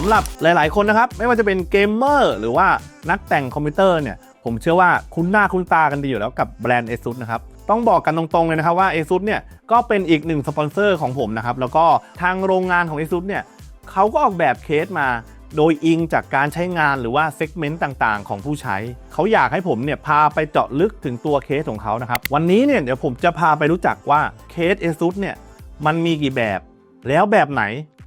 สำหรับหลาย ๆ คนนะครับ ไม่ว่าจะเป็นเกมเมอร์หรือว่านักแต่งคอมพิวเตอร์เนี่ย ผมเชื่อว่าคุ้นหน้าคุ้นตากันดีอยู่แล้วกับแบรนด์ ASUS นะครับ ต้องบอกกันตรง ๆ เลยนะครับว่า ASUS เนี่ยก็เป็นอีกหนึ่งสปอนเซอร์ของผมนะครับ แล้วก็ทางโรงงานของ ASUS เนี่ยเขาก็ออกแบบเคสมาโดยอิงจากการใช้งานหรือว่าเซกเมนต์ต่างๆ ของผู้ใช้ เขาอยากให้ผมเนี่ยพาไปเจาะลึกถึงตัวเคสของเขานะครับ วันนี้เนี่ยเดี๋ยวผมจะพาไปรู้จักว่าเคส ASUS เนี่ยมันมีกี่แบบ แล้วแบบไหน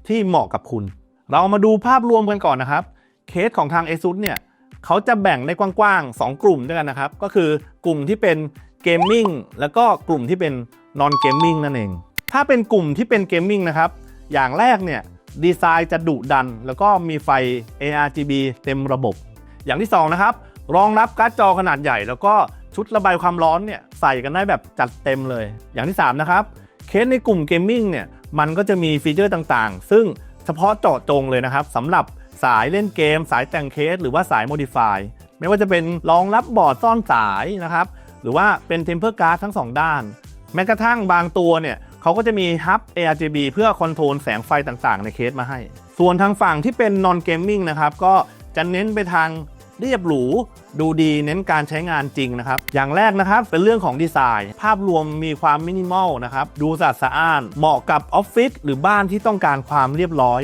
ที่เหมาะกับคุณ เรามาดูภาพรวมกันก่อนนะครับ เคสของทาง ASUS เนี่ยเขาจะแบ่งได้กว้างๆ 2 กลุ่มด้วยกันนะครับ ก็คือกลุ่มที่เป็นเกมมิ่งแล้วก็กลุ่มที่เป็นนอนเกมมิ่งนั่นเอง ถ้าเป็นกลุ่มที่เป็นเกมมิ่งนะครับ อย่างแรกเนี่ยดีไซน์จะดุดัน แล้วก็มีไฟ ARGB เต็มระบบ อย่างที่ 2 นะครับ รองรับการ์ดจอขนาดใหญ่ แล้วก็ชุดระบายความร้อนเนี่ยใส่กันได้แบบจัดเต็มเลย อย่างที่ 3 นะครับ เคสในกลุ่มเกมมิ่งเนี่ยมันก็จะมีฟีเจอร์ต่างๆ ซึ่ง เฉพาะเจาะจงเลยนะครับสำหรับสายเล่นเกม สายแต่งเคส หรือว่าสาย Modify ไม่ว่าจะเป็นรองรับบอร์ดซ่อนสายนะครับ หรือว่าเป็น Temper Card ทั้ง 2 ด้าน แม้กระทั่งบางตัวเนี่ยเขาก็จะมีฮับ ARGB เพื่อคอนโทรลแสงไฟต่างๆ ในเคสมาให้ ส่วนทางฝั่งที่เป็น non gaming นะครับ ก็จะเน้นไปทาง เรียบหรู ดูดีเน้นการใช้งานจริงนะครับ อย่างแรกนะครับเป็นเรื่องของดีไซน์ ภาพรวมมีความมินิมอลนะครับ ดูสะอาดสะอ้าน เหมาะกับออฟฟิศหรือบ้านที่ต้องการความเรียบร้อย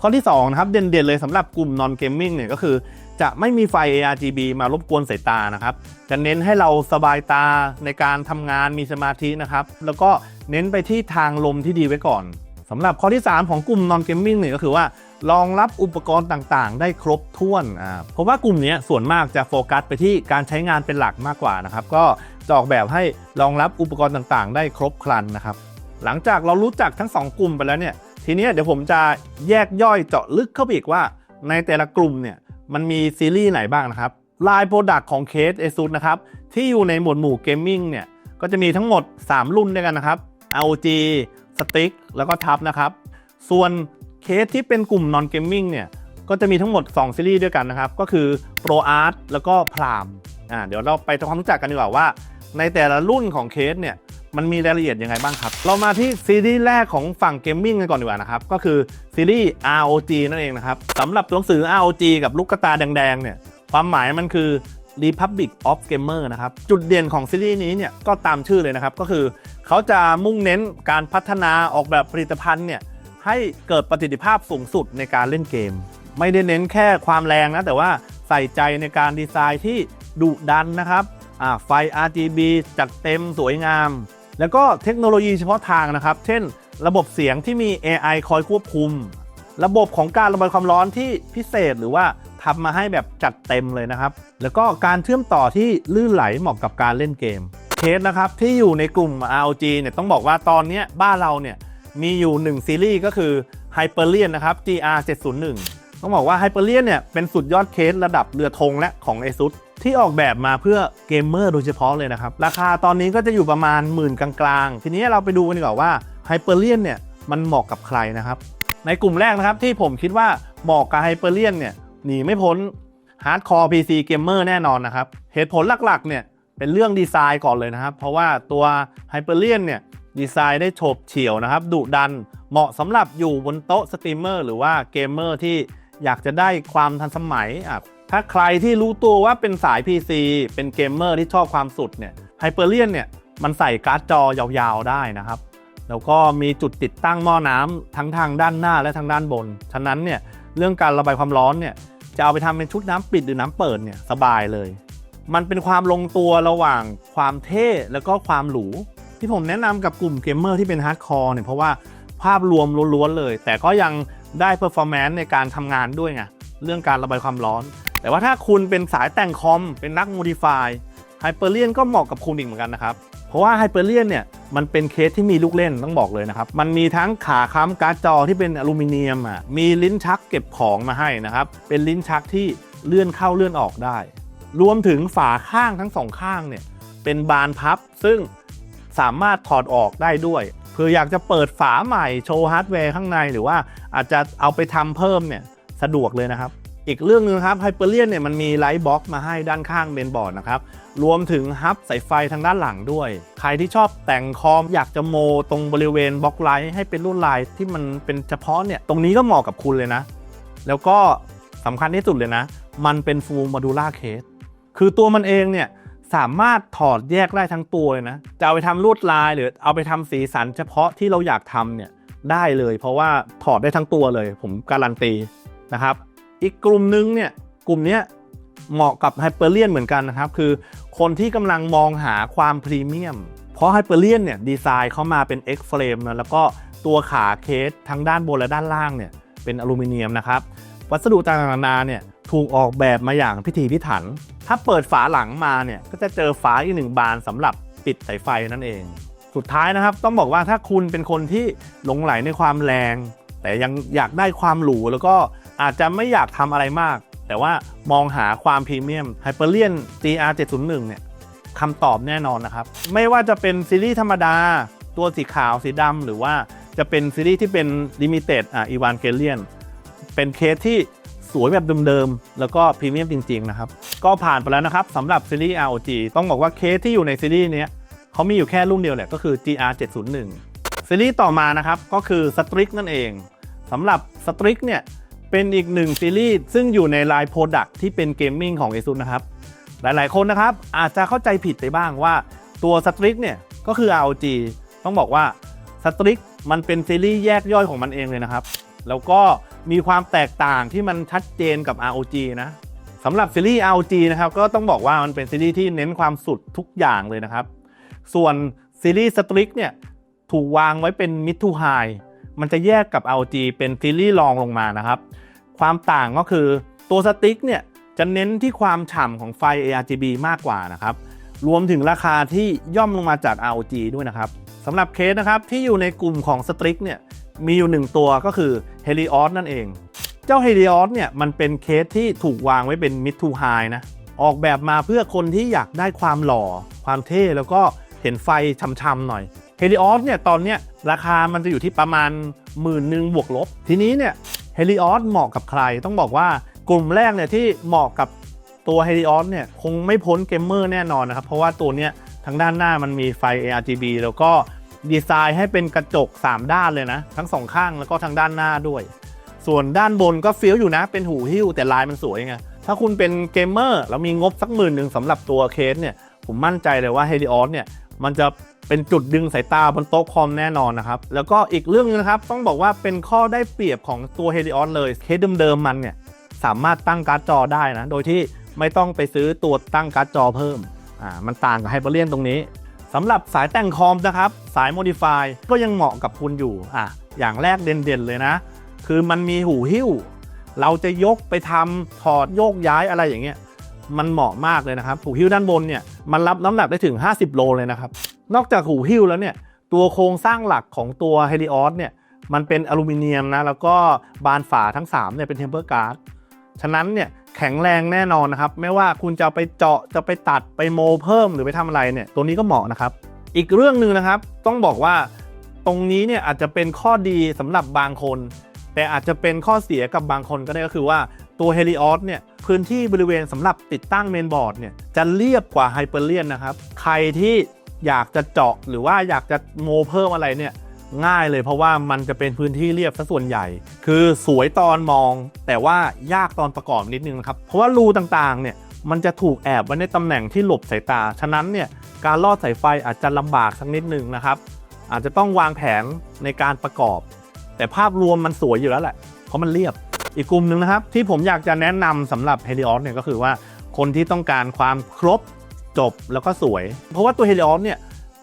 ข้อที่2นะครับเด่นๆเลยสำหรับกลุ่ม non gaming เนี่ยก็คือจะไม่มีไฟ ARGB มารบกวนสายตานะครับ จะเน้นให้เราสบายตาในการทำงานมีสมาธินะครับ แล้วก็เน้นไปที่ทางลมที่ดีไว้ก่อนสำหรับข้อที่ 3 ของกลุ่ม non gaming เนี่ยก็คือว่า รองรับอุปกรณ์ต่างๆ ได้ครบถ้วนอ่าเพราะว่ากลุ่มนี้ส่วนมากจะโฟกัสไปที่การใช้งานเป็นหลักมากกว่านะครับ ก็จะออกแบบให้รองรับอุปกรณ์ต่างๆ ได้ครบครันนะครับ หลังจากเรารู้จักทั้ง 2 กลุ่มไปแล้วเนี่ย ทีนี้เดี๋ยวผมจะแยกย่อยเจาะลึกเข้าไปอีกว่า ในแต่ละกลุ่มเนี่ยมันมีซีรีส์ไหนบ้างนะครับลายโปรดักต์ของเคส ASUS นะครับที่อยู่ในหมวดหมู่เกมมิ่งเนี่ยก็จะมีทั้งหมด 3 รุ่นด้วยกันนะครับ ROG Stick แล้วก็ทับนะครับ ส่วน เคสที่เป็นกลุ่ม non gaming เนี่ยก็จะมีทั้งหมด 2 ซีรีส์ด้วยกันนะครับ ก็คือ Pro Art แล้วก็ Prime อ่าเดี๋ยวเราไปทำความรู้จักกันดีกว่าว่า ในแต่ละรุ่นของเคสเนี่ยมันมีรายละเอียดยังไงบ้างครับ เรามาที่ซีรีส์แรกของฝั่งเกมมิ่งกันก่อนดีกว่านะครับ ก็คือซีรีส์ ROG นั่นเองนะครับสำหรับตัวหนังสือ ROG กับลูกกระตาแดงๆเนี่ยความหมายมันคือ Republic of Gamer นะครับ จุดเด่นของซีรีส์นี้เนี่ยก็ตามชื่อเลยนะครับ ก็คือเขาจะมุ่งเน้นการพัฒนาออกแบบผลิตภัณฑ์เนี่ย ให้เกิดประสิทธิภาพสูงสุดในการเล่นเกม ไม่ได้เน้นแค่ความแรงนะ แต่ว่าใส่ใจในการดีไซน์ที่ดุดันนะครับไฟ RGB จัดเต็มสวยงาม แล้วก็เทคโนโลยีเฉพาะทางนะครับ เช่น ระบบเสียงที่มี AI คอยควบคุม ระบบของการระบายความร้อนที่พิเศษหรือว่าทำมาให้แบบจัดเต็มเลยนะครับ แล้วก็การเชื่อมต่อที่ลื่นไหลเหมาะกับการเล่นเกมเคสนะครับที่อยู่ในกลุ่ม ROG เนี่ยต้องบอกว่าตอนนี้บ้านเราเนี่ย มีอยู่ 1 ซีรีส์ก็คือ Hyperion นะครับ GR 701ต้องบอกว่า Hyperion เนี่ยเป็นสุดยอดเคสระดับเรือธงและของ ASUS ที่ออกแบบมาเพื่อเกมเมอร์โดยเฉพาะเลยนะครับ ราคาตอนนี้ก็จะอยู่ประมาณหมื่นกลางๆ ทีนี้เราไปดูกันดีกว่าว่า Hyperion เนี่ยมันเหมาะกับใครนะครับ ในกลุ่มแรกนะครับที่ผมคิดว่าเหมาะกับ Hyperion เนี่ยหนีไม่พ้น Hardcore PC Gamer แน่นอนนะครับ เหตุผลหลักๆเนี่ยเป็นเรื่องดีไซน์ก่อนเลยนะครับ เพราะว่าตัว Hyperion เนี่ย ดีไซน์ได้โฉบเฉี่ยวนะครับดุดันเหมาะสำหรับอยู่บนโต๊ะสตรีมเมอร์หรือว่าเกมเมอร์ที่อยากจะได้ความทันสมัยอะถ้าใครที่รู้ตัวว่าเป็นสาย PC เป็นเกมเมอร์ที่ชอบความสุดเนี่ย Hyperion เนี่ยมันใส่การ์ดจอยาวๆได้นะครับ แล้วก็มีจุดติดตั้งหม้อน้ำทั้งทางด้านหน้าและทางด้านบน ฉะนั้นเนี่ยเรื่องการระบายความร้อนเนี่ยจะเอาไปทำเป็นชุดน้ำปิดหรือน้ำเปิดเนี่ยสบายเลย มันเป็นความลงตัวระหว่างความเท่แล้วก็ความหรู ที่ผมแนะนำกับกลุ่มเกมเมอร์ที่เป็นฮาร์ดคอร์เนี่ยเพราะว่าภาพรวมล้วนๆเลย แต่ก็ยังได้เพอร์ฟอร์แมนซ์ในการทำงานด้วยไงเรื่องการระบายความร้อน แต่ว่าถ้าคุณเป็นสายแต่งคอม เป็นนักโมดิฟายไฮเปอร์เลียนก็เหมาะกับคุณอีกเหมือนกันนะครับ เพราะว่าไฮเปอร์เลียนเนี่ยมันเป็นเคสที่มีลูกเล่นต้องบอกเลยนะครับ มันมีทั้งขาค้ำการ์ดจอที่เป็นอลูมิเนียมอะมีลิ้นชักเก็บของมาให้นะครับ เป็นลิ้นชักที่เลื่อนเข้าเลื่อนออกได้ รวมถึงฝาข้างทั้งสองข้างเนี่ยเป็นบานพับซึ่ง สามารถถอดออกได้ด้วยเพื่ออยากจะเปิดฝาใหม่โชว์ฮาร์ดแวร์ข้างในหรือว่าอาจจะเอาไปทำเพิ่มเนี่ยสะดวกเลยนะครับ อีกเรื่องหนึงครับไฮเปอร์เลียนเนี่ยมันมีไลท์บ็อกมาให้ด้านข้างเบนบอร์ดนะครับ รวมถึงฮับสายไฟทางด้านหลังด้วย ใครที่ชอบแต่งคอมอยากจะโมตรงบริเวณบล็อกไลท์ให้เป็นลวดลายที่มันเป็นเฉพาะเนี่ยตรงนี้ก็เหมาะกับคุณเลยนะ แล้วก็สำคัญที่สุดเลยนะ มันเป็น full modular case คือตัวมันเองเนี่ย สามารถถอดแยกได้ทั้งตัวเลยนะ จะเอาไปทำลวดลายหรือเอาไปทำสีสันเฉพาะที่เราอยากทำเนี่ยได้เลย เพราะว่าถอดได้ทั้งตัวเลย ผมการันตีนะครับ อีกกลุ่มนึงเนี่ยกลุ่มนี้เหมาะกับไฮเปอร์เลียนเหมือนกันนะครับ คือคนที่กำลังมองหาความพรีเมียม เพราะไฮเปอร์เลียนเนี่ยดีไซน์เข้ามาเป็น X frame นะแล้วก็ตัวขาเคสทั้งด้านบนและด้านล่างเนี่ยเป็นอลูมิเนียมนะครับ วัสดุต่างๆนานาเนี่ย ถูกออกแบบมาอย่างพิถีพิถัน ถ้าเปิดฝาหลังมาเนี่ยก็จะเจอฝาอีกหนึ่งบานสำหรับปิดสายไฟนั่นเอง สุดท้ายนะครับต้องบอกว่าถ้าคุณเป็นคนที่หลงไหลในความแรง แต่ยังอยากได้ความหรูแล้วก็อาจจะไม่อยากทำอะไรมาก แต่ว่ามองหาความพรีเมียม Hyperion GR 701เนี่ยคำตอบแน่นอนนะครับ ไม่ว่าจะเป็นซีรีส์ธรรมดา ตัวสีขาวสีดำหรือว่าจะเป็นซีรีส์ที่เป็น Limited อะ Evangelion เป็นเคสที่ สวยแบบเดิมๆ แล้วก็พรีเมียมจริงๆนะครับ ก็ผ่านไปแล้วนะครับสำหรับซีรีส์ ROG ต้องบอกว่าเคสที่อยู่ในซีรีส์นี้เขามีอยู่แค่รุ่นเดียวแหละก็คือ GR 701ซีรีส์ต่อมานะครับก็คือ Strix นั่นเองสำหรับ Strix เนี่ยเป็นอีกหนึ่งซีรีส์ซึ่งอยู่ในไลน์โปรดักที่เป็นเกมมิ่งของ ASUS นะครับหลายๆคนนะครับอาจจะเข้าใจผิดไปบ้างว่าตัว Strix เนี่ยก็คือ ROG ต้องบอกว่า Strix มันเป็นซีรีส์แยกย่อยของมันเองเลยนะครับ แล้วก็มีความแตกต่างที่มันชัดเจนกับ ROG นะสำหรับซีรีส์ ROG นะครับก็ต้องบอกว่ามันเป็นซีรีส์ที่เน้นความสุดทุกอย่างเลยนะครับ ส่วนซีรีส์ Strix เนี่ยถูกวางไว้เป็น mid to high มันจะแยกกับ ROG เป็นซีรีส์รองลงมานะครับ ความต่างก็คือตัว Strix เนี่ยจะเน้นที่ความฉ่ำของไฟ ARGB มากกว่านะครับ รวมถึงราคาที่ย่อมลงมาจาก ROG ด้วยนะครับสำหรับเคสนะครับที่อยู่ในกลุ่มของ Strix เนี่ยมีอยู่หนึ่งตัวก็คือ Helios นั่นเอง เจ้า Helios เนี่ยมันเป็นเคสที่ถูกวางไว้เป็น mid to high นะ ออกแบบมาเพื่อคนที่อยากได้ความหล่อ ความเท่แล้วก็เห็นไฟช่ำๆหน่อย Helios เนี่ยตอนเนี้ยราคามันจะอยู่ที่ประมาณหมื่นหนึ่งบวกลบ ทีนี้เนี่ย Helios เหมาะกับใคร ต้องบอกว่ากลุ่มแรกเนี่ยที่เหมาะกับตัว Helios เนี่ยคงไม่พ้นเกมเมอร์แน่นอนนะครับ เพราะว่าตัวเนี้ยทางด้านหน้ามันมีไฟ ARGB แล้วก็ ดีไซน์ให้เป็นกระจก 3 ด้านเลยนะ ทั้งสองข้างแล้วก็ทางด้านหน้าด้วย ส่วนด้านบนก็เฟี้ยวอยู่นะ เป็นหูหิ้วแต่ลายมันสวยไงถ้าคุณเป็นเกมเมอร์แล้วมีงบสักหมื่นหนึ่งสำหรับตัวเคสเนี่ย ผมมั่นใจเลยว่า Helios เนี่ย มันจะเป็นจุดดึงสายตาบนโต๊ะคอมแน่นอนนะครับ แล้วก็อีกเรื่องนึงนะครับ ต้องบอกว่าเป็นข้อได้เปรียบของตัว Helios เลยเคสเดิมๆมันเนี่ยสามารถตั้งการ์ดจอได้นะ โดยที่ไม่ต้องไปซื้อตัวตั้งการ์ดจอเพิ่มอ่ามันต่างกับ Hyperion ตรงนี้ สำหรับสายแต่งคอมนะครับ สาย Modify ก็ยังเหมาะกับคุณอยู่อะอย่างแรกเด่นๆเลยนะ คือมันมีหูหิ้ว เราจะยกไปทำถอดโยกย้ายอะไรอย่างเงี้ยมันเหมาะมากเลยนะครับหูหิ้วด้านบนเนี่ยมันรับน้ำหนักได้ถึง 50 โลเลยนะครับ นอกจากหูหิ้วแล้วเนี่ยตัวโครงสร้างหลักของตัว Helios เนี่ยมันเป็นอลูมิเนียมนะแล้วก็บานฝาทั้ง3เนี่ยเป็นเทมเพอร์การ์ด ฉะนั้นเนี่ยแข็งแรงแน่นอนนะครับ ไม่ว่าคุณจะไปเจาะจะไปตัดไปโมเพิ่มหรือไปทำอะไรเนี่ยตัวนี้ก็เหมาะนะครับ อีกเรื่องหนึ่งนะครับ ต้องบอกว่าตรงนี้เนี่ยอาจจะเป็นข้อดีสำหรับบางคน แต่อาจจะเป็นข้อเสียกับบางคนก็ได้ก็คือว่าตัว Helios เนี่ยพื้นที่บริเวณสำหรับติดตั้งเมนบอร์ดเนี่ยจะเรียบกว่า Hyperion นะครับ ใครที่อยากจะเจาะหรือว่าอยากจะโมเพิ่มอะไรเนี่ย ง่ายเลยเพราะว่ามันจะเป็นพื้นที่เรียบซะส่วนใหญ่ คือสวยตอนมอง แต่ว่ายากตอนประกอบนิดนึงนะครับเพราะว่ารูต่างๆเนี่ยมันจะถูกแอบไว้ในตำแหน่งที่หลบสายตา ฉะนั้นเนี่ยการลอดสายไฟอาจจะลำบากสักนิดนึงนะครับ อาจจะต้องวางแผนในการประกอบ แต่ภาพรวมมันสวยอยู่แล้วแหละ เพราะมันเรียบ อีกกลุ่มหนึ่งนะครับ ที่ผมอยากจะแนะนำสำหรับ Helios เนี่ยก็คือว่าคนที่ต้องการความครบจบแล้วก็สวย เพราะว่าตัว Helios เนี่ย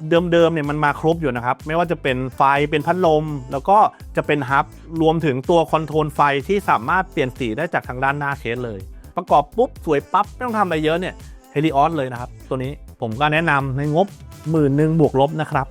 เดิมๆเนี่ยมันมาครบอยู่นะครับ ไม่ว่าจะเป็นไฟเป็นพัดลม แล้วก็จะเป็นฮับรวมถึงตัวคอนโทรลไฟที่สามารถเปลี่ยนสีได้จากทางด้านหน้าเคสเลย ประกอบปุ๊บ สวยปั๊บ ไม่ต้องทำอะไรเยอะเนี่ยเฮลิออสเลยนะครับ ตัวนี้ผมก็แนะนำในงบหมื่นหนึ่งบวกลบนะครับ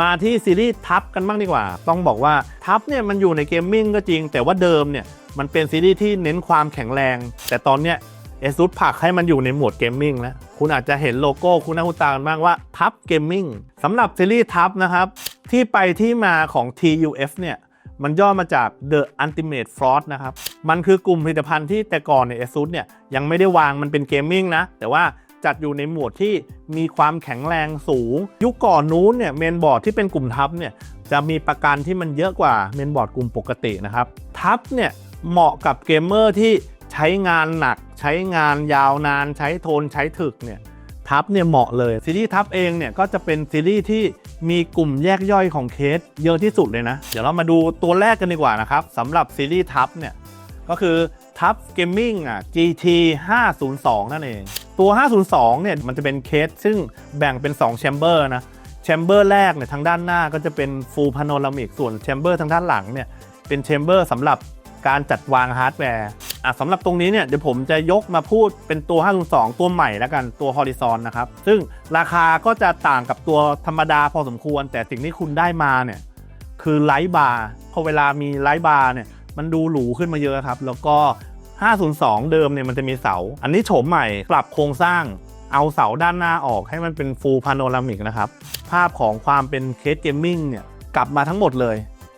มาที่ซีรีส์ทับกันบ้างดีกว่า ต้องบอกว่าทับเนี่ยมันอยู่ในเกมมิ่งก็จริง แต่ว่าเดิมเนี่ยมันเป็นซีรีส์ที่เน้นความแข็งแรง แต่ตอนเนี้ย เอซุดผลักให้มันอยู่ในหมวดเกมมิ่งแล้ว คุณอาจจะเห็นโลโก้คุณหน้าคุณตากันบ้างว่าทับเกมมิ่งสำหรับซีรีส์ทับนะครับ ที่ไปที่มาของ TUF เนี่ยมันย่อมาจาก The Ultimate Frost นะครับ มันคือกลุ่มผลิตภัณฑ์ที่แต่ก่อนใน ASUS เนี่ยยังไม่ได้วางมันเป็นเกมมิ่งนะ แต่ว่าจัดอยู่ในหมวดที่มีความแข็งแรงสูง ยุคก่อนนู้นเนี่ยเมนบอร์ดที่เป็นกลุ่มทับเนี่ยจะมีประกันที่มันเยอะกว่าเมนบอร์ดกลุ่มปกตินะครับ ทับเนี่ยเหมาะกับเกมเมอร์ที่ ใช้งานหนัก ใช้งานยาวนาน ใช้โทนใช้ถึกเนี่ยทับเนี่ยเหมาะเลย ซีรีส์ทับเองเนี่ยก็จะเป็นซีรีส์ที่มีกลุ่มแยกย่อยของเคสเยอะที่สุดเลยนะ เดี๋ยวเรามาดูตัวแรกกันดีกว่านะครับสำหรับซีรีส์ทับเนี่ยก็คือทับเกมมิ่งอะ GT 502 นั่นเอง ตัว 502 เนี่ยมันจะเป็นเคสซึ่งแบ่งเป็น2แชมเบอร์นะแชมเบอร์แรกเนี่ยทางด้านหน้าก็จะเป็น Full Panoramic ส่วนแชมเบอร์ทางด้านหลังเนี่ยเป็นแชมเบอร์สำหรับการจัดวางฮาร์ดแวร์ อะสำหรับตรงนี้เนี่ยเดี๋ยวผมจะยกมาพูดเป็นตัว 502 ตัวใหม่แล้วกันตัว Horizon นะครับ ซึ่งราคาก็จะต่างกับตัวธรรมดาพอสมควร แต่สิ่งที่คุณได้มาเนี่ยคือไลท์บาร์พอเวลามีไลท์บาร์เนี่ยมันดูหรูขึ้นมาเยอะครับ แล้วก็ 502 เดิมเนี่ยมันจะมีเสา อันนี้โฉมใหม่ปรับโครงสร้างเอาเสาด้านหน้าออกให้มันเป็นฟูลพาโนรามิกนะครับ ภาพของความเป็นเคสเกมมิ่งเนี่ยกลับมาทั้งหมดเลย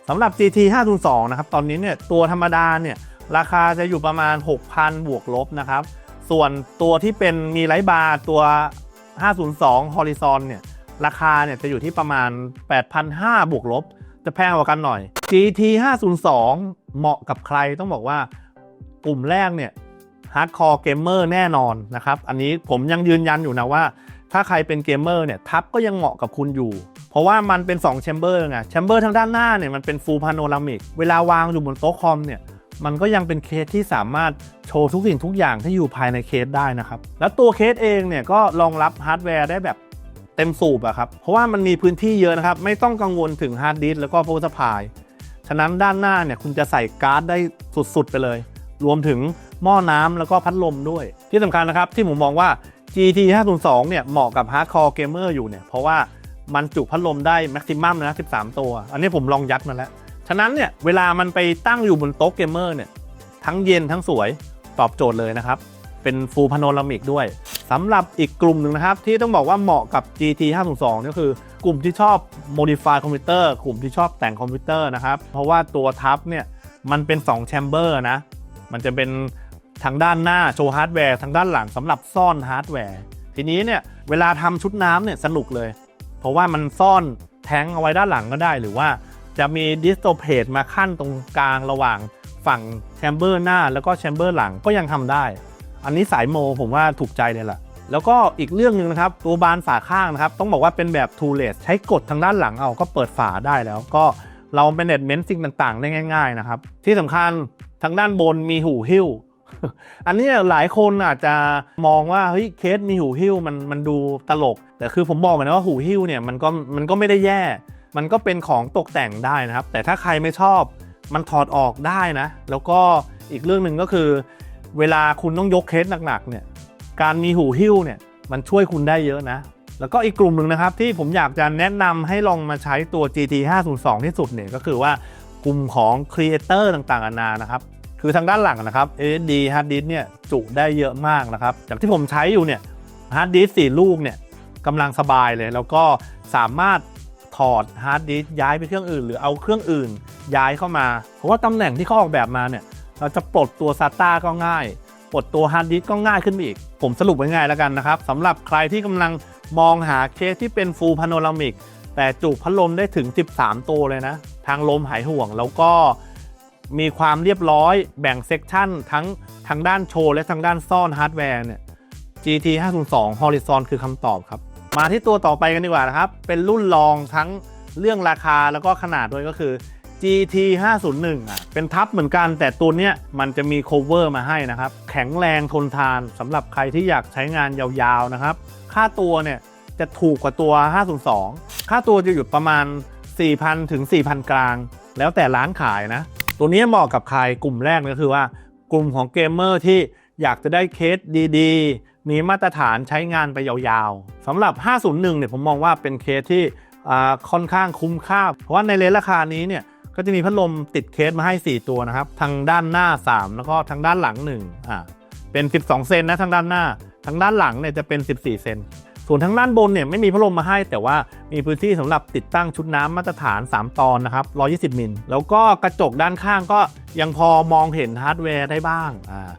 สำหรับ GT 502 นะครับ ตอนนี้เนี่ยตัวธรรมดาเนี่ย ราคาจะอยู่ประมาณ 6,000 บวกลบนะครับ ส่วนตัวที่เป็นมีไลท์บาร์ตัว 502 Horizon เนี่ยราคาเนี่ยจะอยู่ที่ประมาณ 8,500 บวกลบ จะแพงกว่ากันหน่อย GT 502 เหมาะกับใครต้องบอกว่ากลุ่มแรกเนี่ยฮาร์ดคอร์เกมเมอร์แน่นอนนะครับ อันนี้ผมยังยืนยันอยู่นะว่า ถ้าใครเป็นเกมเมอร์เนี่ยทับก็ยังเหมาะกับคุณอยู่ เพราะว่ามันเป็น2แชมเบอร์ไงแชมเบอร์ทางด้านหน้าเนี่ยมันเป็นฟูลพาโนรามิกเวลาวางอยู่บนโต๊ะคอมเนี่ย มันก็ยังเป็นเคสที่สามารถโชว์ทุกสิ่งทุกอย่างที่อยู่ภายในเคสได้นะครับ แล้วตัวเคสเองเนี่ยก็รองรับฮาร์ดแวร์ได้แบบเต็มสูบอะครับ เพราะว่ามันมีพื้นที่เยอะนะครับ ไม่ต้องกังวลถึงฮาร์ดดิสแล้วก็ power supply ฉะนั้นด้านหน้าเนี่ยคุณจะใส่การ์ดได้สุดๆไปเลย รวมถึงหม้อน้ำแล้วก็พัดลมด้วย ที่สำคัญนะครับที่ผมมองว่า GT 502เนี่ยเหมาะกับ hardcore gamer อยู่เนี่ยเพราะว่ามันจุพัดลมได้ maximum นะ 13 ตัว อันนี้ผมลองยัดมาแล้ว ฉะนั้นเนี่ยเวลามันไปตั้งอยู่บนโต๊ะเกมเมอร์เนี่ยทั้งเย็นทั้งสวยตอบโจทย์เลยนะครับ เป็น full panoramic ด้วยสำหรับอีกกลุ่มหนึ่งนะครับ ที่ต้องบอกว่าเหมาะกับ GT 502ก็คือกลุ่มที่ชอบ modify คอมพิวเตอร์กลุ่มที่ชอบแต่งคอมพิวเตอร์นะครับ เพราะว่าตัวทับเนี่ยมันเป็น2แชมเบอร์นะ มันจะเป็นทางด้านหน้าโชว์ฮาร์ดแวร์ทางด้านหลังสำหรับซ่อนฮาร์ดแวร์ ทีนี้เนี่ยเวลาทำชุดน้ำเนี่ยสนุกเลย เพราะว่ามันซ่อนแท้งเอาไว้ด้านหลังก็ได้ หรือว่า จะมีดิสโ l เพจมาขั้นตรงกลางระหว่างฝั่งแชมเบอร์หน้าแล้วก็แชมเบอร์หลังก็ยังทำได้ อันนี้สายโมผมว่าถูกใจเลยล่ะ แล้วก็อีกเรื่องหนึ่งนะครับ ตัวบานฝาข้างนะครับ ต้องบอกว่าเป็นแบบ two l e s ใช้กดทางด้านหลังเอาก็เปิดฝาได้แล้วก็เรา management สิ่งต่างๆ ได้ง่าย ๆนะครับ ที่สำคัญทางด้านบนมีหูหิ้ว อันนี้หลายคนอาจจะมองว่าเฮ้ยเคสมีหูหิ้วมันมันดูตลก แต่คือผมบอกเหมือนกันว่าหูหิ้วเนี่ยมันก็มันก็ไม่ได้แย่ มันก็เป็นของตกแต่งได้นะครับ แต่ถ้าใครไม่ชอบมันถอดออกได้นะ แล้วก็อีกเรื่องหนึ่งก็คือ เวลาคุณต้องยกเคสหนักๆเนี่ยการมีหูหิ้วเนี่ยมันช่วยคุณได้เยอะนะ แล้วก็อีกกลุ่มหนึ่งนะครับ ที่ผมอยากจะแนะนำให้ลองมาใช้ตัว GT 502ที่สุดเนี่ยก็คือว่ากลุ่มของ Creator ต่างๆนานานะครับคือทางด้านหลังนะครับ SSD hard disk เนี่ยจุได้เยอะมากนะครับจากที่ผมใช้อยู่เนี่ย hard disk 4 ลูกเนี่ยกำลังสบายเลย แล้วก็สามารถ ถอด hard disk ย้ายไปเครื่องอื่น หรือเอาเครื่องอื่น ย้ายเข้ามา เพราะว่าตำแหน่งที่เขาออกแบบมาเนี่ยเราจะปลดตัว SATA ก็ง่าย ปลดตัวฮาร์ดดิสก์ก็ง่ายขึ้นไปอีก ผมสรุปไว้ง่ายแล้วกันนะครับสำหรับใครที่กำลังมองหาเคสที่เป็นฟูลพาโนรามิกแต่จุพัดลมได้ถึง 13 ตัวเลยนะ ทางลมหายห่วงแล้วก็มีความเรียบร้อยแบ่งเซกชันทั้งทางด้านโชว์และทางด้านซ่อนฮาร์ดแวร์เนี่ย GT 502 Horizon คือคำตอบครับ มาที่ตัวต่อไปกันดีกว่านะครับ เป็นรุ่นรองทั้งเรื่องราคาแล้วก็ขนาดด้วยก็คือ GT 501อะเป็นทับเหมือนกัน แต่ตัวเนี้ยมันจะมี cover มาให้นะครับ แข็งแรงทนทานสำหรับใครที่อยากใช้งานยาวๆนะครับ ค่าตัวเนี่ยจะถูกกว่าตัว 502 ค่าตัวจะอยู่ประมาณ 4,000 ถึง 4,000 กลาง แล้วแต่ร้านขายนะ ตัวนี้เหมาะกับใครกลุ่มแรกก็คือว่า กลุ่มของเกมเมอร์ที่อยากจะได้เคสดีๆมีมาตรฐานใช้งานไปยาวๆสำหรับ 501 เนี่ยผมมองว่าเป็นเคสที่ค่อนข้างคุ้มค่า เพราะว่าในเลนราคานี้เนี่ยก็จะมีพัดลมติดเคสมาให้ 4 ตัวนะครับ ทางด้านหน้า 3 แล้วก็ทางด้านหลัง1อ่าเป็น 12 เซนนะทางด้านหน้า ทางด้านหลังเนี่ยจะเป็น 14 เซน ส่วนทางด้านบนเนี่ยไม่มีพัดลมมาให้ แต่ว่ามีพื้นที่สำหรับติดตั้งชุดน้ำมาตรฐาน 3 ตอนนะครับ 120 มิล แล้วก็กระจกด้านข้างก็ยังพอมองเห็นฮาร์ดแวร์ได้บ้าง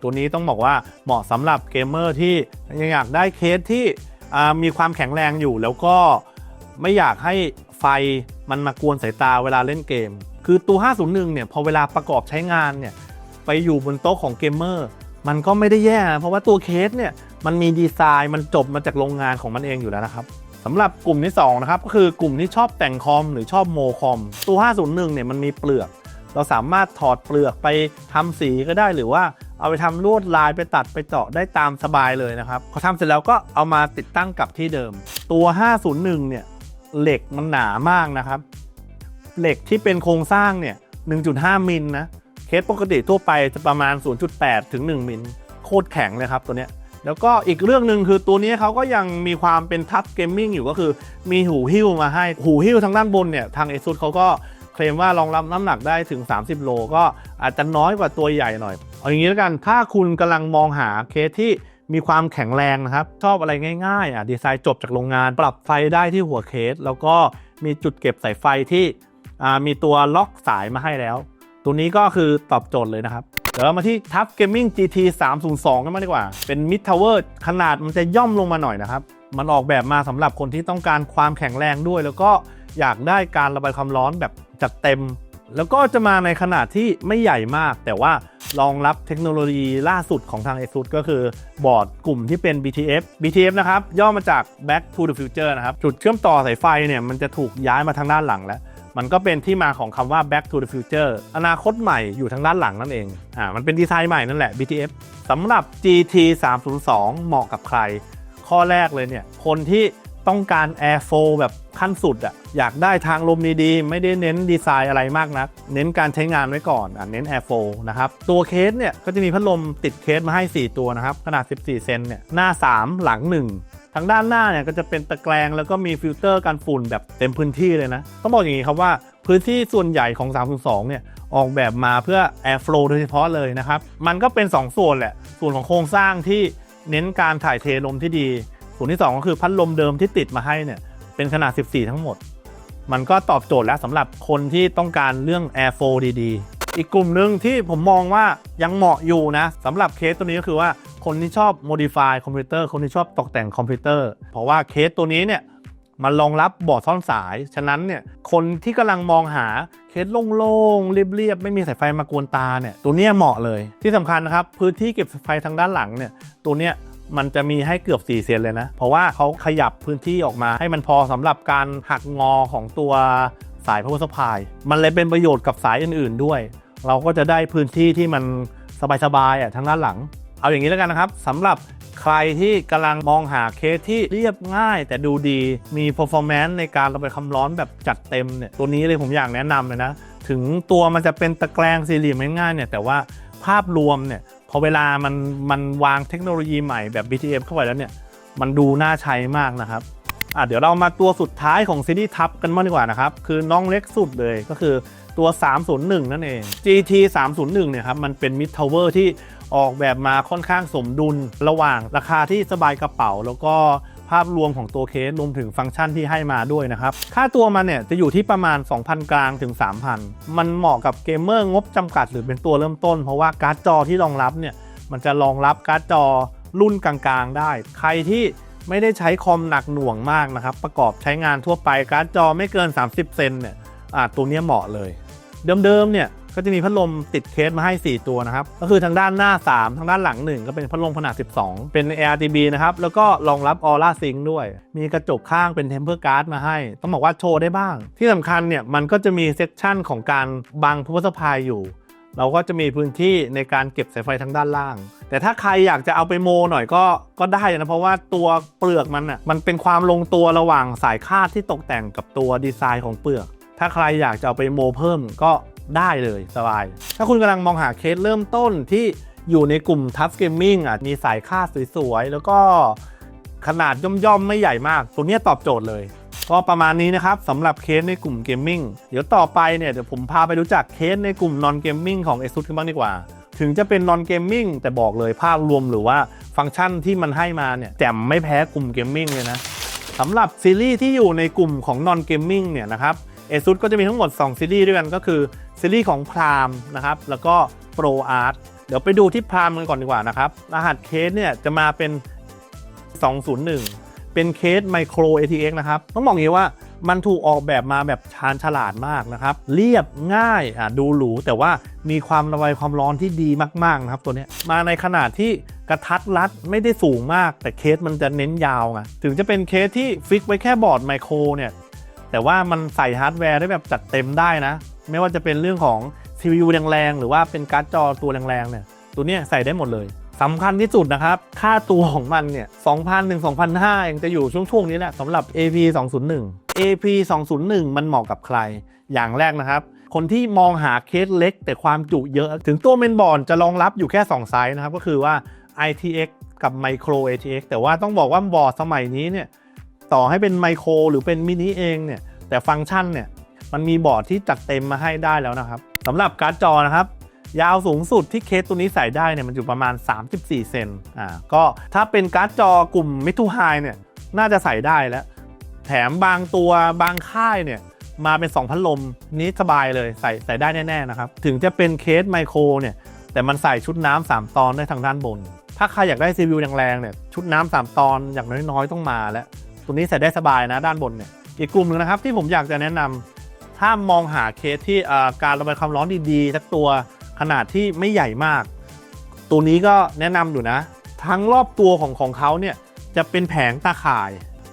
ตัวนี้ต้องบอกว่าเหมาะสำหรับเกมเมอร์ที่ยังอยากได้เคสที่มีความแข็งแรงอยู่ แล้วก็ไม่อยากให้ไฟมันมากวนสายตาเวลาเล่นเกม คือตัว 501 เนี่ยพอเวลาประกอบใช้งานเนี่ยไปอยู่บนโต๊ะของเกมเมอร์มันก็ไม่ได้แย่ เพราะว่าตัวเคสเนี่ย มันมีดีไซน์มันจบมาจากโรงงานของมันเองอยู่แล้วนะครับสำหรับกลุ่มที่2นะครับก็คือกลุ่มที่ชอบแต่งคอมหรือชอบโมคอมตัว 501 เนี่ยมันมีเปลือก เราสามารถถอดเปลือกไปทำสีก็ได้หรือว่าเอาไปทำลวดลายไปตัดไปเจาะได้ตามสบายเลยนะครับพอทำเสร็จแล้วก็เอามาติดตั้งกลับที่เดิม ตัว 501 เนี่ยเหล็กมันหนามากนะครับ เหล็กที่เป็นโครงสร้างเนี่ย 1.5 มิลนะเคสปกติทั่วไปจะประมาณ 0.8 ถึง 1 มิลโคตรแข็งเลยครับตัวเนี้ย แล้วก็อีกเรื่องหนึ่งคือตัวนี้เขาก็ยังมีความเป็นทัชเกมมิ่งอยู่ก็คือมีหูหิ้วมาให้หูหิ้วทางด้านบนเนี่ยทาง ASUS เขาก็เคลมว่ารองรับน้ำหนักได้ถึง 30 โล ก็อาจจะน้อยกว่าตัวใหญ่หน่อย เอาอย่างนี้แล้วกัน ถ้าคุณกำลังมองหาเคสที่มีความแข็งแรงนะครับ ชอบอะไรง่ายๆอะดีไซน์จบจากโรงงาน ปรับไฟได้ที่หัวเคส แล้วก็มีจุดเก็บสายไฟที่มีตัวล็อกสายมาให้แล้ว ตัวนี้ก็คือตอบโจทย์เลยนะครับ เดี๋ยวเรามาที่ Tough Gaming GT 302 กันมางดีกว่า เป็น Mid Tower ขนาดมันจะย่อมลงมาหน่อยนะครับ มันออกแบบมาสำหรับคนที่ต้องการความแข็งแรงด้วย แล้วก็อยากได้การระบายความร้อนแบบจัดเต็ม แล้วก็จะมาในขนาดที่ไม่ใหญ่มาก แต่ว่ารองรับเทคโนโลยีล่าสุดของทาง ASUS ก็คือบอร์ดกลุ่มที่เป็น BTF BTF นะครับ ย่อมาจาก Back to the Future นะครับ จุดเชื่อมต่อสายไฟเนี่ยมันจะถูกย้ายมาทางด้านหลังแล้ว มันก็เป็นที่มาของคำว่า back to the future อนาคตใหม่อยู่ทางด้านหลังนั่นเองอ่ามันเป็นดีไซน์ใหม่นั่นแหละ BTF สำหรับ GT 302เหมาะกับใคร ข้อแรกเลยเนี่ย คนที่ต้องการ airflow แบบขั้นสุดอะอยากได้ทางลมดีๆ ไม่ได้เน้นดีไซน์อะไรมากนัก เน้นการใช้งานไว้ก่อนอะเน้น airflow นะครับ ตัวเคสเนี่ยก็จะมีพัดลมติดเคสมาให้ 4 ตัวนะครับ ขนาด 14 เซนเนี่ยหน้า 3 หลัง 1 ทางด้านหน้าเนี่ยก็จะเป็นตะแกรงแล้วก็มีฟิลเตอร์กันฝุ่นแบบเต็มพื้นที่เลยนะ ต้องบอกอย่างนี้ครับว่าพื้นที่ส่วนใหญ่ของ 302 เนี่ยออกแบบมาเพื่อ airflow โดยเฉพาะเลยนะครับ มันก็เป็น 2 ส่วนแหละ ส่วนของโครงสร้างที่เน้นการถ่ายเทลมที่ดี ส่วนที่ 2 ก็คือพัดลมเดิมที่ติดมาให้เนี่ยเป็นขนาด 14 ทั้งหมด มันก็ตอบโจทย์แล้วสำหรับคนที่ต้องการเรื่อง airflow ดีๆ อีกกลุ่มหนึ่งที่ผมมองว่ายังเหมาะอยู่นะสำหรับเคสตัวนี้ก็คือว่าคนที่ชอบ modify คอมพิวเตอร์คนที่ชอบตกแต่งคอมพิวเตอร์ เพราะว่าเคสตัวนี้เนี่ยมันรองรับบอร์ดซ่อนสาย ฉะนั้นเนี่ยคนที่กำลังมองหาเคสโล่งๆเรียบๆ ไม่มีสายไฟมากวนตาเนี่ยตัวเนี้ยเหมาะเลย ที่สำคัญนะครับ พื้นที่เก็บไฟทางด้านหลังเนี่ยตัวเนี้ยมันจะมีให้เกือบ 4 เซนเลยนะ เพราะว่าเขาขยับพื้นที่ออกมาให้มันพอสำหรับการหักงอของตัวสาย power supply มันเลยเป็นประโยชน์กับสายอื่นๆด้วย เราก็จะได้พื้นที่ที่มันสบายๆอะทางด้านหลัง เอาอย่างนี้แล้วกันนะครับสำหรับใครที่กำลังมองหาเคสที่เรียบง่าย แต่ดูดีมี performance ในการระบายความร้อนแบบจัดเต็มเนี่ยตัวนี้เลยผมอยากแนะนำเลยนะ ถึงตัวมันจะเป็นตะแกรงสี่เหลี่ยมง่ายๆเนี่ยแต่ว่าภาพรวมเนี่ยพอเวลามันมันวางเทคโนโลยีใหม่แบบ BTF เข้าไปแล้วเนี่ยมันดูน่าใช้มากนะครับอะเดี๋ยวเรามาตัวสุดท้ายของซีรีส์ทับกันบ้างดีกว่านะครับ คือน้องเล็กสุดเลยก็คือ ตัว 301 นั่นเอง GT 301 เนี่ยครับ มันเป็น Mid Tower ที่ออกแบบมาค่อนข้างสมดุลระหว่างราคาที่สบายกระเป๋า แล้วก็ภาพรวมของตัวเคสรวมถึงฟังก์ชันที่ให้มาด้วยนะครับ ค่าตัวมันเนี่ยจะอยู่ที่ประมาณ 2,000 กลางถึง 3,000 มันเหมาะกับเกมเมอร์งบจำกัดหรือเป็นตัวเริ่มต้น เพราะว่าการ์ดจอที่รองรับเนี่ยมันจะรองรับการ์ดจอรุ่นกลางๆ ได้ ใครที่ไม่ได้ใช้คอมหนักหน่วงมากนะครับ ประกอบใช้งานทั่วไปการ์ดจอไม่เกิน 30 เซนเนี่ยตัวนี้เหมาะเลย เดิมๆเนี่ยก็จะมีพัดลมติดเคสมาให้ 4 ตัวนะครับ ก็คือทางด้านหน้า 3 ทางด้านหลัง 1 ก็เป็นพัดลมขนาด 12 เป็น ARGB นะครับ แล้วก็รองรับ Aura Sync ด้วย มีกระจกข้างเป็น Temper Guard มาให้ ต้องบอกว่าโชว์ได้บ้าง ที่สำคัญเนี่ย มันก็จะมีเซกชันของการบังพุทธพายอยู่ เราก็จะมีพื้นที่ในการเก็บสายไฟทางด้านล่าง แต่ถ้าใครอยากจะเอาไปโมหน่อยก็ก็ได้นะเพราะว่าตัวเปลือกมันอะมันเป็นความลงตัวระหว่างสายคาดที่ตกแต่งกับตัวดีไซน์ของเปลือก ถ้าใครอยากจะเอาไปโมเพิ่มก็ได้เลยสบาย ถ้าคุณกำลังมองหาเคสเริ่มต้นที่อยู่ในกลุ่มทัฟเกมมิ่งอะมีสายค่าสวยๆ แล้วก็ขนาดย่อมๆ ไม่ใหญ่มากตัวนี้ตอบโจทย์เลย ก็ประมาณนี้นะครับสำหรับเคสในกลุ่มเกมมิ่งเดี๋ยวต่อไปเนี่ยเดี๋ยวผมพาไปรู้จักเคสในกลุ่มนอนเกมมิ่งของ ASUS กันบ้างดีกว่า ถึงจะเป็นนอนเกมมิ่งแต่บอกเลยภาพรวมหรือว่าฟังก์ชันที่มันให้มาเนี่ยแจ่มไม่แพ้กลุ่มเกมมิ่งเลยนะสำหรับซีรีส์ที่อยู่ในกลุ่มของนอนเกมมิ่งเนี่ยนะครับ ASUS ก็จะมีทั้งหมด 2 ซีรีส์ด้วยกันก็คือซีรีส์ของ Prime นะครับแล้วก็ Pro Art เดี๋ยวไปดูที่ Prime กันก่อนดีกว่านะครับ รหัสเคสเนี่ยจะมาเป็น 201 เป็นเคส Micro ATX นะครับ ต้องบอกอย่างนี้ว่ามันถูกออกแบบมาแบบชาญฉลาดมากนะครับ เรียบง่ายอะดูหรู แต่ว่ามีความระบายความร้อนที่ดีมากๆนะครับตัวนี้มาในขนาดที่กระทัดรัดไม่ได้สูงมาก แต่เคสมันจะเน้นยาวไงถึงจะเป็นเคสที่ฟิกไว้แค่บอร์ดไมโครเนี่ย แต่ว่ามันใส่ฮาร์ดแวร์ได้แบบจัดเต็มได้นะ ไม่ว่าจะเป็นเรื่องของ CPU แรงๆ หรือว่าเป็นการ์ดจอตัวแรงๆ เนี่ย ตัวนี้ใส่ได้หมดเลยสำคัญที่สุดนะครับ ค่าตัวของมันเนี่ย2,000ถึง2,500เองจะอยู่ช่วงๆนี้แหละสำหรับ AP 201 AP 201 มันเหมาะกับใคร อย่างแรกนะครับ คนที่มองหาเคสเล็ก แต่ความจุเยอะ ถึงตัวเมนบอร์ดจะรองรับอยู่แค่ 2 ไซส์นะครับ ก็คือว่า ITX กับ Micro ATX แต่ว่าต้องบอกว่าบอร์ดสมัยนี้เนี่ย ต่อให้เป็นไมโครหรือเป็นมินิเองเนี่ยแต่ฟังก์ชันเนี่ยมันมีบอร์ดที่จัดเต็มมาให้ได้แล้วนะครับสำหรับการ์ดจอนะครับ ยาวสูงสุดที่เคสตัวนี้ใส่ได้เนี่ยมันอยู่ประมาณ 34 เซนอ่าก็ถ้าเป็นการ์ดจอกลุ่มมิทูไฮเนี่ยน่าจะใส่ได้แล้ว แถมบางตัวบางค่ายเนี่ยมาเป็น 2 พัดลมนี้สบายเลยใส่ใส่ได้แน่ๆนะครับ ถึงจะเป็นเคสไมโครเนี่ยแต่มันใส่ชุดน้ำสามตอนได้ทางด้านบน ถ้าใครอยากได้ซีวิวแรงๆเนี่ยชุดน้ำสามตอนอย่างน้อยๆ ต้องมาแล้ว ตัวนี้ใส่ได้สบายนะด้านบนเนี่ยอีกกลุ่มหนึงนะครับที่ผมอยากจะแนะนำถ้ามองหาเคสที่การระบายความร้อนดีๆสักตัวขนาดที่ไม่ใหญ่มาก ตัวนี้ก็แนะนำอยู่นะ ทั้งรอบตัวของของเขาเนี่ยจะเป็นแผงตาข่าย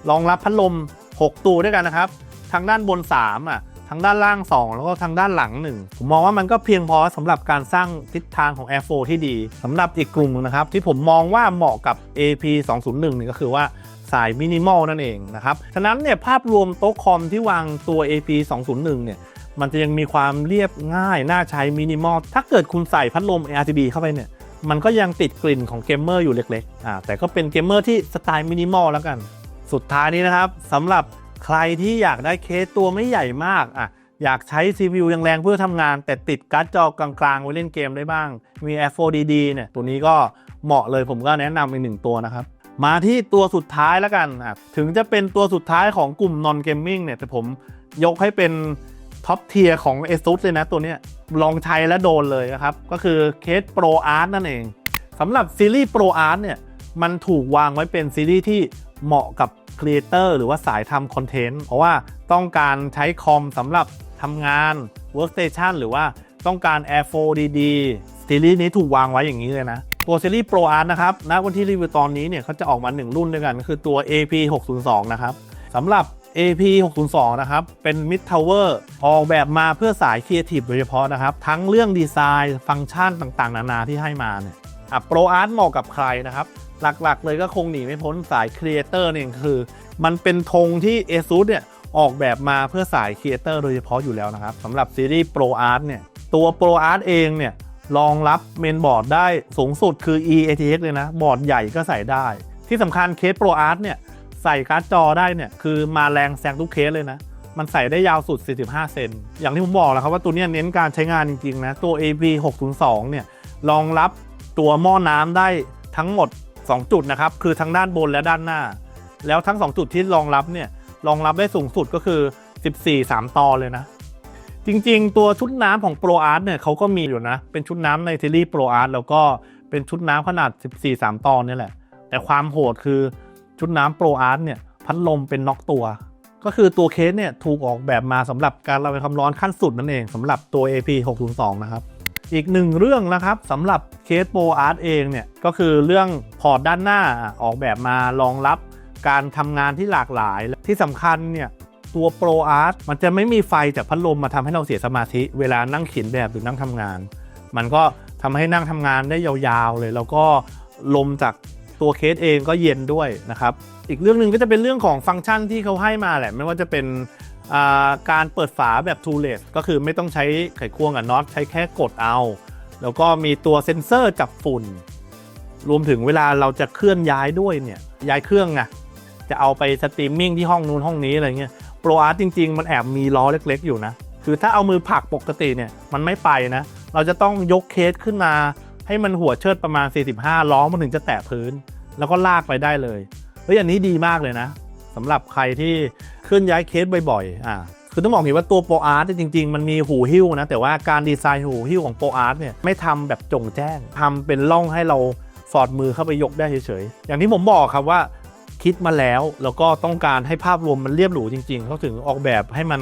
รองรับพัดลม 6 ตัวด้วยกันนะครับทางด้านบน3อะทางด้านล่าง 2 แล้วก็ทางด้านหลัง 1 ผมมองว่ามันก็เพียงพอสำหรับการสร้างทิศทางของ Air 4ที่ดีสำหรับอีกกลุ่มหนึงนะครับ ที่ผมมองว่าเหมาะกับ AP 201นี่ก็คือว่า สายมินิมอลนั่นเองนะครับ ฉะนั้นเนี่ยภาพรวมโต๊ะคอมที่วางตัว AP 201เนี่ยมันจะยังมีความเรียบง่าย น่าใช้มินิมอล ถ้าเกิดคุณใส่พัดลม RGB เข้าไปเนี่ยมันก็ยังติดกลิ่นของเกมเมอร์อยู่เล็กๆอ่าแต่ก็เป็นเกมเมอร์ที่สไตล์มินิมอลแล้วกัน สุดท้ายนี้นะครับสำหรับใครที่อยากได้เคสตัวไม่ใหญ่มากอะอยากใช้ CPU ยังแรงเพื่อทำงาน แต่ติดการ์ดจอกลางๆ ไว้เล่นเกมได้บ้าง มี F4DD เนี่ยตัวนี้ก็เหมาะเลยผมก็แนะนำอีกหนึ่งตัวนะครับ มาที่ตัวสุดท้ายแล้วกันอะถึงจะเป็นตัวสุดท้ายของกลุ่ม non gaming เนี่ย แต่ผมยกให้เป็นท็อปเทียร์ของ ASUS เลยนะตัวเนี้ยลองใช้และโดนเลยนะครับ ก็คือเคส Pro Art นั่นเองสำหรับซีรีส์ Pro Art เนี่ย มันถูกวางไว้เป็นซีรีส์ที่เหมาะกับครีเอเตอร์หรือว่าสายทำคอนเทนต์เพราะว่าต้องการใช้คอมสำหรับทำงาน Workstation หรือว่าต้องการ Air 4 ดีๆซีรีส์นี้ถูกวางไว้อย่างนี้เลยนะ ตัวซีรีส์ Pro Art นะครับณวันที่รีวิวตอนนี้เนี่ยเขาจะออกมา 1 รุ่นด้วยกันก็คือตัว AP 602นะครับสำหรับ AP 602นะครับ เป็น Mid Tower ออกแบบมาเพื่อสายครีเอทีฟโดยเฉพาะนะครับ ทั้งเรื่องดีไซน์ ฟังก์ชันต่างๆ นานาที่ให้มาเนี่ยอะ Pro Art เหมาะกับใครนะครับ หลักๆ เลยก็คงหนีไม่พ้นสายครีเอเตอร์เนี่ยคือ มันเป็นธงที่ ASUS เนี่ยออกแบบมาเพื่อสายครีเอเตอร์โดยเฉพาะอยู่แล้วนะครับสำหรับซีรีส์ Pro Art เนี่ยตัว Pro Art เองเนี่ย รองรับเมนบอร์ดได้สูงสุดคือ eATX เลยนะ บอร์ดใหญ่ก็ใส่ได้ ที่สำคัญเคส Pro Art เนี่ย ใส่การ์ดจอได้เนี่ย คือมาแรงแซงทุกเคสเลยนะ มันใส่ได้ยาวสุด 45 เซน อย่างที่ผมบอกแล้วครับว่าตัวนี้เน้นการใช้งานจริงๆนะ ตัว AP 602เนี่ย รองรับตัวหม้อน้ำได้ทั้งหมด 2 จุดนะครับ คือทั้งด้านบนและด้านหน้า แล้วทั้ง 2 จุดที่รองรับเนี่ย รองรับได้สูงสุดก็คือ 14 3 ตอนเลยนะ จริงๆ ตัวชุดน้ำของ Pro Art เนี่ยเขาก็มีอยู่นะ เป็นชุดน้ำในซีรีส์ Pro Art แล้วก็เป็นชุดน้ำขนาด 14 3 ตอนนี่แหละ แต่ความโหดคือชุดน้ำ Pro Art เนี่ยพัดลมเป็นน็อกตัว ก็คือตัวเคสเนี่ยถูกออกแบบมาสำหรับการระบายความร้อนขั้นสุดนั่นเองสำหรับตัว AP 602นะครับ อีกหนึ่งเรื่องนะครับสำหรับเคส Pro Art เองเนี่ยก็คือเรื่องพอร์ตด้านหน้าออกแบบมารองรับการทำงานที่หลากหลายที่สำคัญเนี่ย ตัว Pro Art มันจะไม่มีไฟจากพัดลมมาทำให้เราเสียสมาธิ เวลานั่งเขียนแบบหรือนั่งทำงาน มันก็ทำให้นั่งทำงานได้ยาวๆเลย แล้วก็ลมจากตัวเคสเองก็เย็นด้วยนะครับ อีกเรื่องหนึ่งก็จะเป็นเรื่องของฟังก์ชันที่เขาให้มาแหละ ไม่ว่าจะเป็นการเปิดฝาแบบ t o l e s ก็คือไม่ต้องใช้ไขควงกับน็อตใช้แค่กดเอา แล้วก็มีตัวเซ็นเซอร์จับฝุ่น รวมถึงเวลาเราจะเคลื่อนย้ายด้วยเนี่ยย้ายเครื่องไงจะเอาไปสตรีมมิ่งที่ห้องนู้นห้องนี้อะไรเงี้ย โรอาร์ตจริง ๆ มันแอบมีล้อเล็ก ๆ อยู่นะ คือถ้าเอามือผลักปกติเนี่ยมันไม่ไปนะ เราจะต้องยกเคสขึ้นมา ให้มันหัวเชิดประมาณ 45 ล้อมันถึงจะแตะพื้น แล้วก็ลากไปได้เลยเฮ้ยอันนี้ดีมากเลยนะสำหรับใครที่เคลื่อนย้ายเคสบ่อยๆอ่าคือต้องบอกอย่างนี้ว่าตัวโปรอาร์ตจริง ๆ มันมีหูหิ้วนะ แต่ว่าการดีไซน์หูหิ้วของโปรอาร์ตเนี่ยไม่ทำแบบจงแจ้งทำเป็นร่องให้เราสอดมือเข้าไปยกได้เฉยๆ อย่างที่ผมบอกครับว่า คิดมาแล้ว แล้วก็ต้องการให้ภาพรวมมันเรียบหรูจริงๆเขาถึงออกแบบให้มัน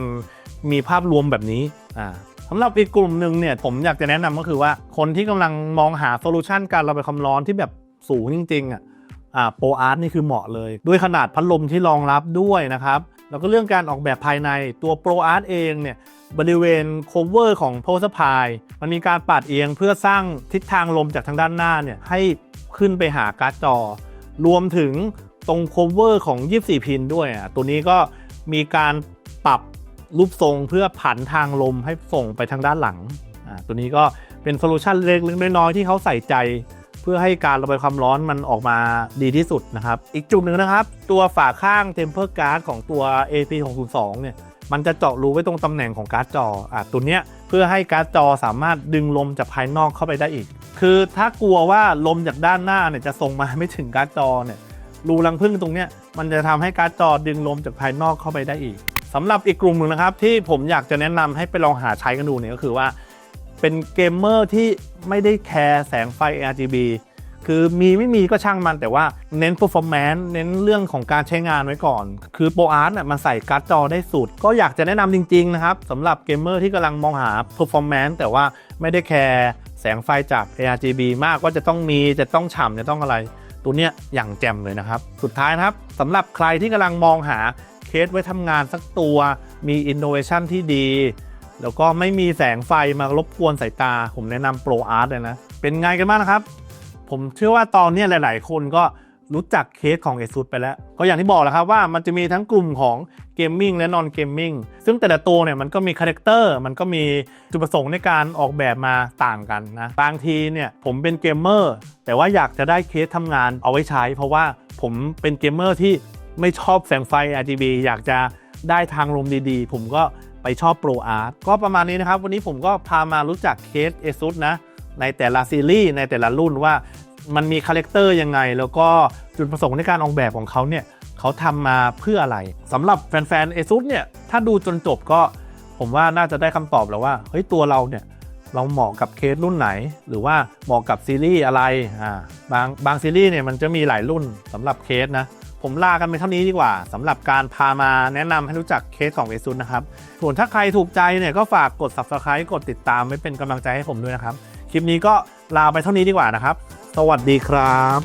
มีภาพรวมแบบนี้อ่าสำหรับอีกกลุ่มหนึ่งเนี่ยผมอยากจะแนะนำก็คือว่าคนที่กำลังมองหาโซลูชันการระบายความร้อนที่แบบสูงจริงๆอะอ่าโปรอาร์ตนี่คือเหมาะเลย ด้วยขนาดพัดลมที่รองรับด้วยนะครับ แล้วก็เรื่องการออกแบบภายในตัวโปรอาร์ตเองเนี่ยบริเวณโคเวอร์ของโพสพายมันมีการปัดเอียงเพื่อสร้างทิศทางลมจากทางด้านหน้าเนี่ยให้ขึ้นไปหาการ์ดจอ รวมถึง ตรงโคเวอร์ของ 24 พินด้วยอะตัวนี้ก็มีการปรับรูปทรงเพื่อผันทางลมให้ส่งไปทางด้านหลังอ่าตัวนี้ก็เป็นโซลูชันเล็กๆน้อยๆที่เขาใส่ใจ เพื่อให้การระบายความร้อนมันออกมาดีที่สุดนะครับ อีกจุดหนึ่งนะครับ ตัวฝาข้าง Temper Guard ของตัว AP602 เนี่ยมันจะเจาะรูไว้ตรงตำแหน่งของการ์ดจออะตัวเนี้ยเพื่อให้การ์ดจอสามารถดึงลมจากภายนอกเข้าไปได้อีก คือถ้ากลัวว่าลมจากด้านหน้าเนี่ยจะส่งมาไม่ถึงการ์ดจอเนี่ย รูรังพึ่งตรงเนี้ยมันจะทำให้การ์ดจอดึงลมจากภายนอกเข้าไปได้อีกสำหรับอีกกลุ่มหนึ่งนะครับ ที่ผมอยากจะแนะนำให้ไปลองหาใช้กันดูเนี่ยก็คือว่า เป็นเกมเมอร์ที่ไม่ได้แคร์แสงไฟ RGB คือมีไม่มีก็ช่างมันแต่ว่าเน้น performance เน้นเรื่องของการใช้งานไว้ก่อน คือโปรอาร์ตเนี่ยมันใส่การ์ดจอได้สุด ก็อยากจะแนะนำจริง ๆ นะครับสำหรับเกมเมอร์ที่กำลังมองหา performance แต่ว่าไม่ได้แคร์แสงไฟจาก ARGB มากว่าจะต้องมีจะต้องฉ่ำจะต้องอะไร ตัวเนี้ยอย่างแจ่มเลยนะครับ สุดท้ายนะครับสำหรับใครที่กำลังมองหาเคสไว้ทำงานสักตัวมีอินโนเวชันที่ดี แล้วก็ไม่มีแสงไฟมารบกวนสายตา ผมแนะนำ Pro Art เลยนะ เป็นไงกันบ้างนะครับ ผมเชื่อว่าตอนนี้ยหลาย ๆ คนก็ รู้จักเคสของ ASUS ไปแล้ว ก็อย่างที่บอกแหล้วครับว่ามันจะมีทั้งกลุ่มของเกมมิ่งและนอนเกมมิ่งซึ่งแต่ละตัวเนี่ยมันก็มีคาแรคเตอร์มันก็มีจุดประสงค์ในการออกแบบมาต่างกันนะ บางทีเนี่ยผมเป็นเกมเมอร์แต่ว่าอยากจะได้เคสทำงานเอาไว้ใช้ เพราะว่าผมเป็นเกมเมอร์ที่ไม่ชอบแสงไฟ RGB อยากจะได้ทางลมดีๆ ผมก็ไปชอบ Pro Art ก็ประมาณนี้นะครับ วันนี้ผมก็พามารู้จักเคส ASUS นะในแต่ละซีรีส์ในแต่ละรุ่นว่า มันมีคาแรคเตอร์ยังไง แล้วก็จุดประสงค์ในการออกแบบของเขาเนี่ยเขาทำมาเพื่ออะไรสำหรับแฟนๆ ASUS เนี่ยถ้าดูจนจบก็ผมว่าน่าจะได้คำตอบแล้วว่าเฮ้ยตัวเราเนี่ยเราเหมาะกับเคสรุ่นไหน หรือว่าเหมาะกับซีรีส์อะไรอ่าบางบางซีรีส์เนี่ยมันจะมีหลายรุ่นสำหรับเคสนะผมลากันไปเท่านี้ดีกว่าสำหรับการพามาแนะนำให้รู้จักเคสของ ASUS นะครับส่วนถ้าใครถูกใจเนี่ยก็ฝากกด Subscribe กดติดตามไว้เป็นกำลังใจให้ผมด้วยนะครับ คลิปนี้ก็ลาไปเท่านี้ดีกว่านะครับ สวัสดีครับ